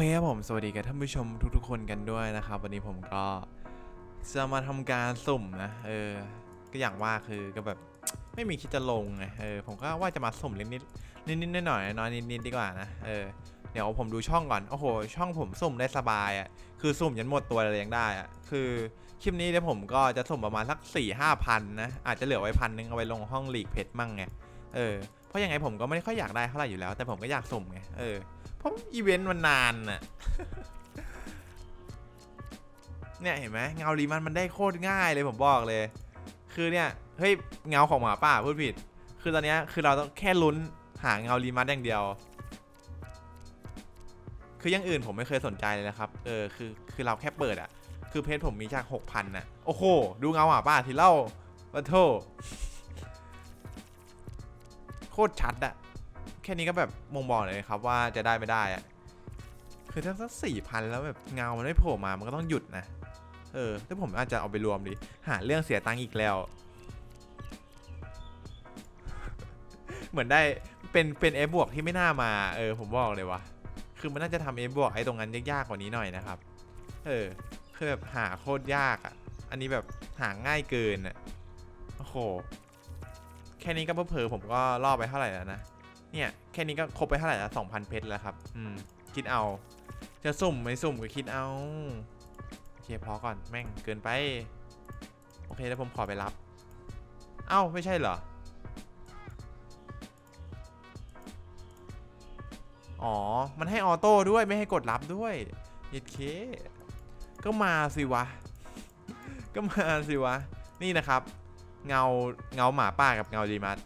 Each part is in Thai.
เคครับผม สวัสดีกับท่านผู้ชมทุกๆคนกันด้วยนะครับ วันนี้ผมก็จะมาทำการสุ่มนะเออ ก็อย่างว่าคือก็แบบไม่มีคิดจะลงไงเออผมก็ว่าจะมาสุ่มนิดนิดนิดนิดหน่อยน้อยนิดนิดดีกว่านะเออเดี๋ยวผมดูช่องก่อนโอ้โหช่องผมสุ่มได้สบายอะคือสุ่มยันหมดตัวเลยยังได้อะคือคลิปนี้เดี๋ยวผมก็จะสุ่มประมาณสัก4ี่ห้าพันนะอาจจะเหลือไว้พันนึงเอาไว้ลงห้องหลีกเพชรมั่งไงเออ เพราะยังไงผมก็ไม่ค่อยอยากได้เท่าไหร่อยู่แล้ว แต่ผมก็อยากสุ่มไง เออ เพราะอีเวนต์มันนานน่ะ เนี่ยเห็นไหมเงาลีมันมันได้โคตรง่ายเลยผมบอกเลย คือเนี่ย เฮ้ยเงาของหมาป่าพูดผิด คือตอนนี้คือเราต้องแค่ลุ้นหาเงาลีมันอย่างเดียว คืออย่างอื่นผมไม่เคยสนใจเลยนะครับ เออ คือ คือเราแค่เปิดอะคือเพจผมมีจากหกพันนะโอ้โห ดูเงาหมาป่าที่เล่าวัโท ตรชัดอะแค่นี้ก็แบบมงบอกเลยครับว่าจะได้ไม่ได้อะคือถ้าสักสี่พันแล้วแบบเงามันไม่โผล่มามันก็ต้องหยุดนะ เออถ้าผมอาจจะเอาไปรวมดิ หาเรื่องเสียตังค์อีกแล้ว เหมือนได้เป็นเป็นเอบวกที่ไม่น่ามา เออ ผมบอกเลยวะคือมันน่าจะทำเอบวกไอ้ตรงนั้นยากๆกว่านี้หน่อยนะครับ เออคือแบบหาโคตรยากอะ อันนี้แบบหาง่ายเกินอะ โอ้โห แค่นี้ก็เพิ่ผมก็ล่อไปเท่าไหร่แล้วนะ เนี่ยแค่นี้ก็ครบไปเท่าไหร่ละสองพันเพชรแล้วครับ อืม คิดเอา จะสุ่มไม่สุ่มก็คิดเอาโอเคพอก่อนแม่งเกินไป โอเคแล้วผมขอไปรับ เอ้าไม่ใช่เหรอ อ๋อ มันให้ออโต้ด้วยไม่ให้กดรับด้วยเย็ดเค ก็มาสิวะ ก็มาสิวะ นี่นะครับ เงาเงาหมาป่ากับเงาดีมัส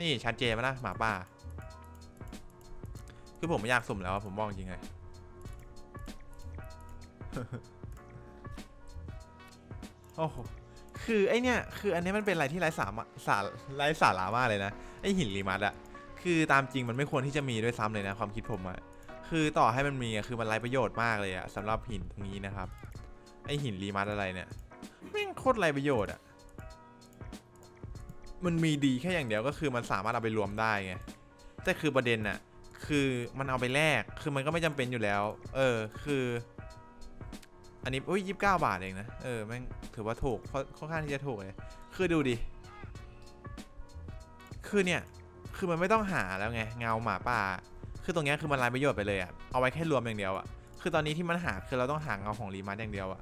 นี่ชัดเจนไหมล่ะหมาป่า คือผมไม่อยากสุ่มแล้วผมบอกจริงเลยโอ้โหคือไอเนี่ยคืออันนี้มันเป็นอะไรที่ไร้สาระสาไร้สาระมากเลยนะไอหินรีมัดอะคือตามจริงมันไม่ควรที่จะมีด้วยซ้ำเลยนะความคิดผมอะคือต่อให้มันมีอะคือมันไร้ประโยชน์มากเลยอะสำหรับหินตรงนี้นะครับ ไอหินรีมัดอะไรเนี่ย แม่งโคตรไรประโยชน์อะมันมีดีแค่อย่างเดียวก็คือมันสามารถเอาไปรวมได้ไง แต่คือประเด็นน่ะ คือมันเอาไปแลก คือมันก็ไม่จำเป็นอยู่แล้ว เออ คือ อันนี้อุ้ยยี่สิบเก้าบาทเองนะ เออ แม่งถือว่าถูกค่อนค่อนข้างที่จะถูกเลย คือดูดิ คือเนี่ย คือมันไม่ต้องหาแล้วไง เงาหมาป่า คือตรงเนี้ยคือมันไร้ประโยชน์ไปเลยอะเอาไว้แค่รวมอย่างเดียวอะคือตอนนี้ที่มันหาคือเราต้องหาเงาของรีมัสอย่างเดียวอะ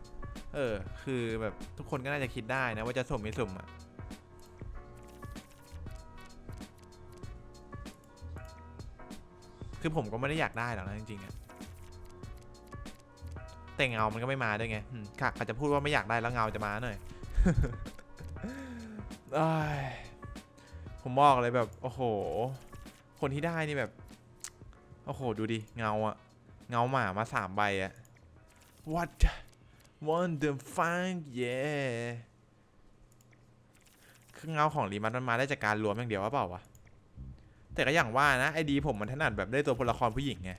เออ คือแบบทุกคนก็น่าจะคิดได้นะว่าจะสุ่มไม่สุ่มอะคือผมก็ไม่ได้อยากได้หรอกนะจริงๆอะแต่เงามันก็ไม่มาด้วยไงค่ะอาจจะพูดว่าไม่อยากได้แล้วเงาจะมาหน่อยเอ้ยผมบอกเลยแบบ โอ้โห คนที่ได้นี่แบบ โอ้โห ดูดิ เงาอะเงาหมามาสามใบอะ what want the fun yeah คือเงาของรีมันมันมาได้จากการรวมอย่างเดียวว่าเปล่าวะ แต่ก็อย่างว่านะไอดีผมมันถนัดแบบได้ตัวละครผู้หญิงไง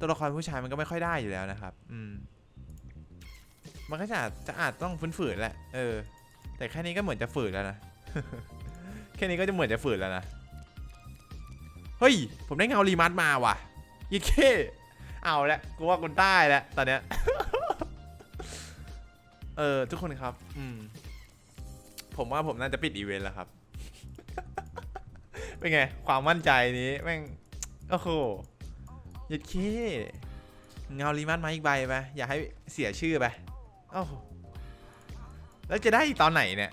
ตัวละครผู้ชายมันก็ไม่ค่อยได้อยู่แล้วนะครับ อืม มันก็จะจะอาจต้องฝืนๆแหละ เออ แต่แค่นี้ก็เหมือนจะฝืนแล้วนะ แค่นี้ก็จะเหมือนจะฝืนแล้วนะ เฮ้ย ผมได้เงารีมัดมาว่ะยี่เคเอาละกูว่าคนใต้แล้วตอนเนี้ย เออทุกคนครับ อืม ผมว่าผมน่าจะปิดอีเวนต์แล้วครับ เป็นไง ความมั่นใจนี้แม่งโอ้โหยัดเคเงาลีมันมาอีกใบไปอย่าให้เสียชื่อไปโอ้โหแล้วจะได้ตอนไหนเนี่ย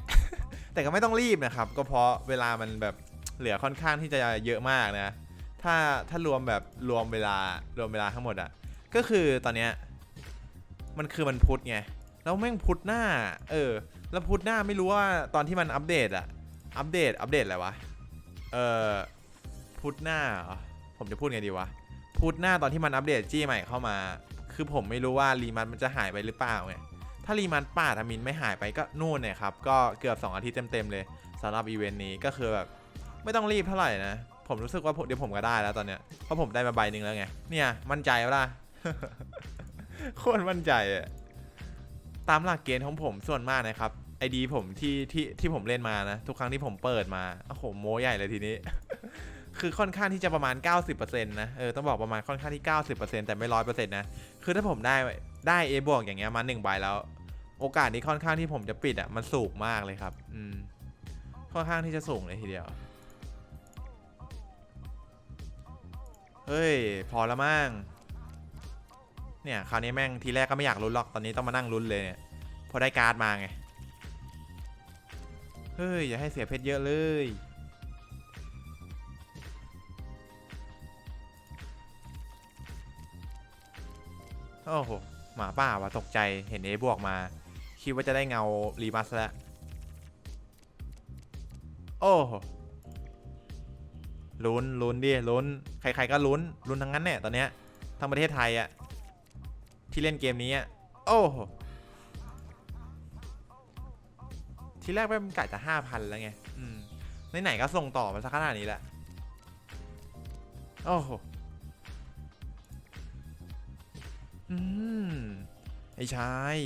แต่ก็ไม่ต้องรีบนะครับ ก็เพราะเวลามันแบบเหลือค่อนข้างที่จะเยอะมากนะ ถ้าถ้ารวมแบบรวมเวลารวมเวลาทั้งหมดอะก็คือตอนเนี้ยมันคือมันพุธไง แล้วแม่งพุธหน้า เออ แล้วพุธหน้าไม่รู้ว่าตอนที่มันอัปเดตอะอัปเดต อัปเดตอะไรวะ เออพุธหน้า ผมจะพูดไงดีวะ พุธหน้าตอนที่มันอัปเดตจี้ใหม่เข้ามา คือผมไม่รู้ว่ารีมันมันจะหายไปหรือเปล่าไง ถ้ารีมันป่าทามินไม่หายไปก็นู่นเนี่ยครับ ก็เกือบ 2 อาทิตย์เต็มๆเลยสำหรับอีเวนต์นี้ก็คือแบบไม่ต้องรีบเท่าไหร่นะ ผมรู้สึกว่าผมเดี๋ยวผมก็ได้แล้วตอนเนี้ย เพราะผมได้มาใบหนึ่งแล้วไง เนี่ยมั่นใจปะล่ะโคตรมั่นใจอะ ตามหลักเกณฑ์ของผมส่วนมากนะครับไอดีผมที่ที่ที่ผมเล่นมานะทุกครั้งที่ผมเปิดมาโอ้โหโมใหญ่เลยทีนี้ คือค่อนข้างที่จะประมาณ 90%นะเออต้องบอกประมาณค่อนข้างที่ 90%แต่ไม่ร้อยเปอร์เซ็นต์นะคือถ้าผมได้ได้เอบวกอย่างเงี้ยมาหนึ่งใบแล้ว โอกาสนี้ค่อนข้างที่ผมจะปิดอะมันสูงมากเลยครับอืมค่อนข้างที่จะสูงเลยทีเดียวเฮ้ย พอล้วมั้ง เนี่ยคราวนี้แม่งทีแรกก็ไม่อยากลุ้นหรอกตอนนี้ต้องมานั่งลุ้นเลยเนี่ยพอได้การ์ดมาไงเฮ้ยอย่าให้เสียเพชรเยอะเลยโอ้โหหมาป่าวะตกใจเห็นเอบวกมา คิดว่าจะได้เงารีมัสแล้วโอ้โหลุ้นลุ้นดิลุ้นใครๆก็ลุ้นลุ้นทั้งนั้นเนี่ยตอนเนี้ยทั้งประเทศไทยอะ ที่เล่นเกมนี้อะโอ้โหทีแรกไม่กะจะห้าพันแล้วไง อืม ไหนๆก็ส่งต่อมาสักขนาดนี้แหละ โอ้โห อืม ไอ้ชาย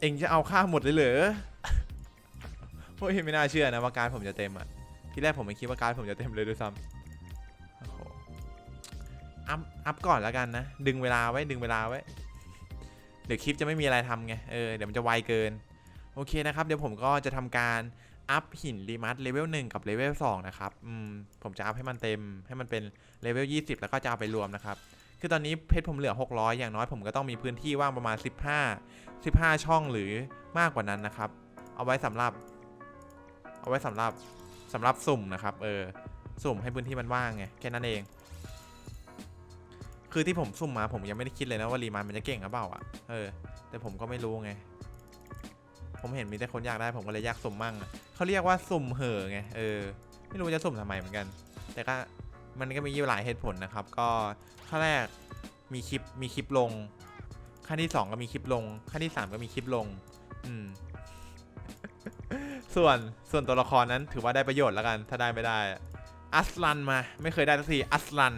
เองจะเอาค่าหมดเลยเหรอโอ้ยไม่น่าเชื่อนะว่าการผมจะเต็มอะ ที่แรกผมไม่คิดว่าการผมจะเต็มเลยด้วยซ้ำ อัพอัพก่อนแล้วกันนะ ดึงเวลาไว้ดึงเวลาไว้ เดี๋ยวคลิปจะไม่มีอะไรทำไง เออ เดี๋ยวมันจะไวเกิน โอเคนะครับ เดี๋ยวผมก็จะทำการอัพหินรีมัสเลเวล1กับเลเวล2นะครับอืมผมจะอัพให้มันเต็มให้มันเป็นเลเวล20 แล้วก็จะเอาไปรวมนะครับ คือตอนนี้เพชรผมเหลือ 600 อย่างน้อยผมก็ต้องมีพื้นที่ว่างประมาณ 15 15 ช่องหรือมากกว่านั้นนะครับ เอาไว้สำหรับ เอาไว้สำหรับสำหรับสุ่มนะครับ เออ สุ่มให้พื้นที่มันว่างไงแค่นั้นเอง คือที่ผมสุ่มมาผมยังไม่ได้คิดเลยนะว่ารีมันมันจะเก่งหรือเปล่าอะเออ แต่ผมก็ไม่รู้ไง ผมเห็นมีแต่คนอยากได้ผมก็เลยอยากสุ่มมั่งอะเขาเรียกว่าสุ่มเห่อไงเออไม่รู้จะสุ่มทำไมเหมือนกัน แต่ก็มันก็มีอยู่หลายเหตุผลนะครับ ก็ขั้นแรกมีคลิปมีคลิปลง ขั้นที่สองก็มีคลิปลง ขั้นที่สามก็มีคลิปลง อืม ส่วนส่วนตัวละครนั้นถือว่าได้ประโยชน์แล้วกัน ถ้าได้ไม่ได้อะอัสลันมา ไม่เคยได้สักทีอัสลัน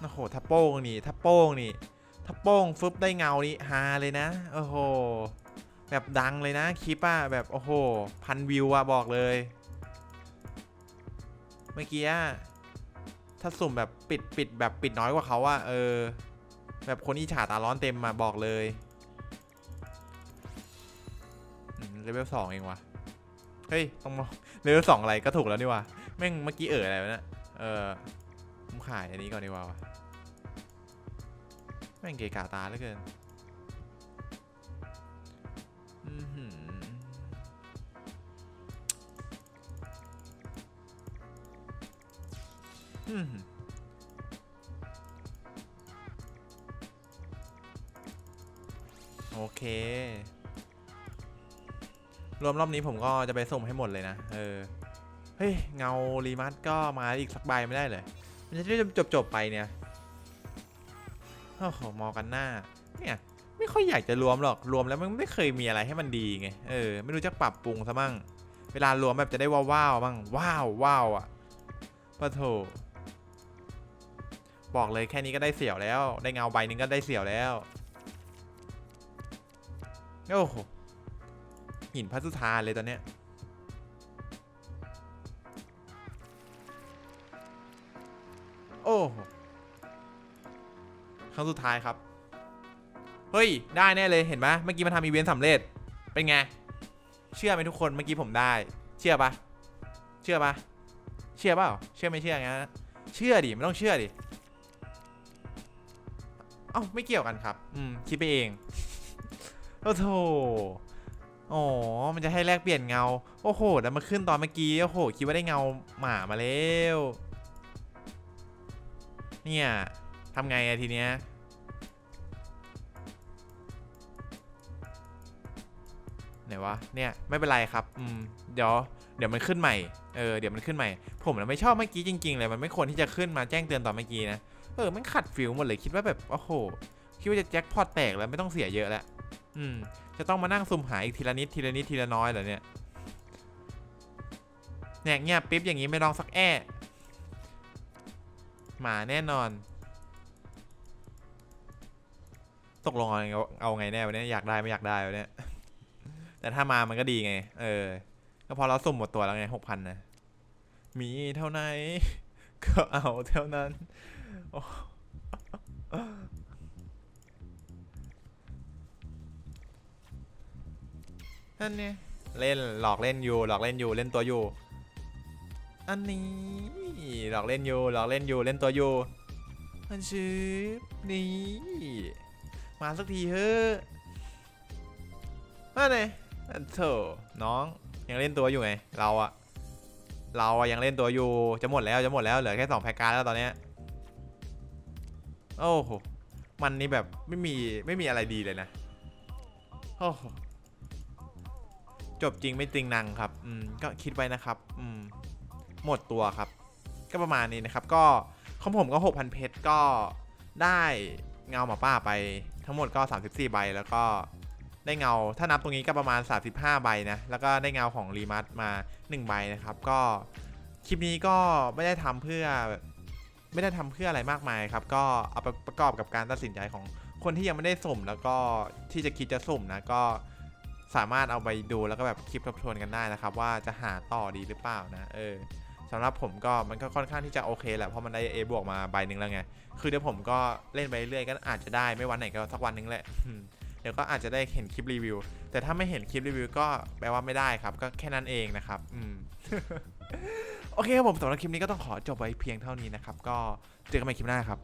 โอ้โหถ้าโป้งนี่ถ้าโป้งนี่ถ้าโป้งฟึบได้เงานี่ฮาเลยนะโอ้โหแบบดังเลยนะคลิปอะแบบโอ้โหพันวิวอะบอกเลย เมื่อกี้ถ้าสุ่มแบบปิดปิดแบบปิดน้อยกว่าเขาอะเออ แบบคนอิจฉาตาร้อนเต็มมาบอกเลยเลเวลสองเองวะเฮ้ยต้องมองเลเวลสองอะไรก็ถูกแล้วนี่วะแม่งเมื่อกี้เอออะไรวะเนะเออ ขายอันนี้ก่อนดีกว่าวะแม่งเกกะตาเหลือเกินโอเค รวมรอบนี้ผมก็จะไปส่งให้หมดเลยนะ เออ เฮ้ย เงารีมัสก็มาอีกสักใบไม่ได้เลย มันจะได้จบจบๆไปเนี่ยโอ้โหมอกันหน้า เนี่ยไม่ค่อยอยากจะรวมหรอกรวมแล้วมันไม่เคยมีอะไรให้มันดีไงเออไม่รู้จะปรับปรุงซะมั่งเวลารวมแบบจะได้ว้าวว้าวๆบ้งว้าวว้าวอะปะโถบอกเลยแค่นี้ก็ได้เสี่ยวแล้ว ได้เงาใบหนึงก็ได้เสี่ยวแล้วโอ้โหหินพัสุธาเลยตอนเนี้ย รั้งสุดท้ายครับ เฮ้ย ได้แน่เลยเห็นไหมเมื่อกี้มันทำอีเวนต์สำเร็จ เป็นไง เชื่อไหมทุกคนเมื่อกี้ผมได้ เชื่อปะเชื่อปะเชื่อเปล่า เชื่อไม่เชื่องั้นเชื่อดิไม่ต้องเชื่อดิ เอ้าไม่เกี่ยวกันครับ อืมคิดไปเอง โอ้โถอ๋อ มันจะให้แลกเปลี่ยนเงา โอ้โห แล้วมาขึ้นตอนเมื่อกี้ โอ้โห คิดว่าได้เงาหมามาแล้ว เนี่ย ทำไงอะทีเนี้ยไหนวะเนี่ยไม่เป็นไรครับอืมเดี๋ยวเดี๋ยวมันขึ้นใหม่เออเดี๋ยวมันขึ้นใหม่ ผมนะไม่ชอบเมื่อกี้จริง ๆ เลยมันไม่ควรที่จะขึ้นมาแจ้งเตือนตอนเมื่อกี้นะเออมันขัดฟิลหมดเลยคิดว่าแบบโอ้โหคิดว่าจะแจ็คพอตแตกแล้วไม่ต้องเสียเยอะแล้วอืมจะต้องมานั่งสุ่มหาอีกทีละนิดทีละนิดทีละน้อยเหรอเนี่ยเนี่ยเงียบปิ๊บอย่างนี้ไม่ลองสักแอะมาแน่นอน ตกลงเอาไงเอาไงแน่วันนี้อยากได้ไม่อยากได้วันนี้แต่ถ้ามามันก็ดีไง เออ ก็พอเราสุ่มหมดตัวแล้วไงหกพันนะมีเท่าไหนก็เอาเท่านั้นโอ้นั่นเนี่ยเล่นหลอกเล่นอยู่หลอกเล่นอยู่เล่นตัวอยู่ อันนี้หลอกเล่นอยู่หลอกเล่นอยู่เล่นตัวอยู่มันชื่อนี่ มาสักทีเฮ้อะมาเลยโถน้องยังเล่นตัวอยู่ไง เราอะเราอะยังเล่นตัวอยู่ จะหมดแล้วจะหมดแล้วเหลือแค่สองแพ็กการดแล้วตอนเนี้ยโอ้โห มันนี่แบบไม่มีไม่มีอะไรดีเลยนะ โอ้โห จบจริงไม่จริงนังครับ อืม ก็คิดไว้นะครับ อืม หมดตัวครับ ก็ประมาณนี้นะครับ ก็ของผมก็ 6,000 เพชรก็ได้เงาหมาป้าไป ทั้งหมดก็ 34 ใบแล้วก็ได้เงา ถ้านับตรงนี้ก็ประมาณ 35 ใบนะ แล้วก็ได้เงาของรีมัสมา 1 ใบนะครับ ก็คลิปนี้ก็ไม่ได้ทำเพื่อไม่ได้ทำเพื่ออะไรมากมายครับ ก็เอาไปประกอบกับการตัดสินใจของคนที่ยังไม่ได้สุ่ม แล้วก็ที่จะคิดจะสุ่มนะก็สามารถเอาไปดูแล้วก็แบบคิดทบทวนกันได้นะครับ ว่าจะหาต่อดีหรือเปล่านะ เออ สำหรับผมก็มันก็ค่อนข้างที่จะโอเคแหละเพราะมันได้ A บวกมาใบหนึ่งแล้วไง คือเดี๋ยวผมก็เล่นไปเรื่อยก็อาจจะได้ไม่วันไหนก็สักวันหนึงแหละเดี๋ยวก็อาจจะได้เห็นคลิปรีวิว แต่ถ้าไม่เห็นคลิปรีวิวก็แปลว่าไม่ได้ครับ ก็แค่นั้นเองนะครับอืมโอเคครับผมสำหรับคลิปนี้ก็ต้องขอจบไว้เพียงเท่านี้นะครับ ก็เจอกันใหม่คลิปหน้าครับ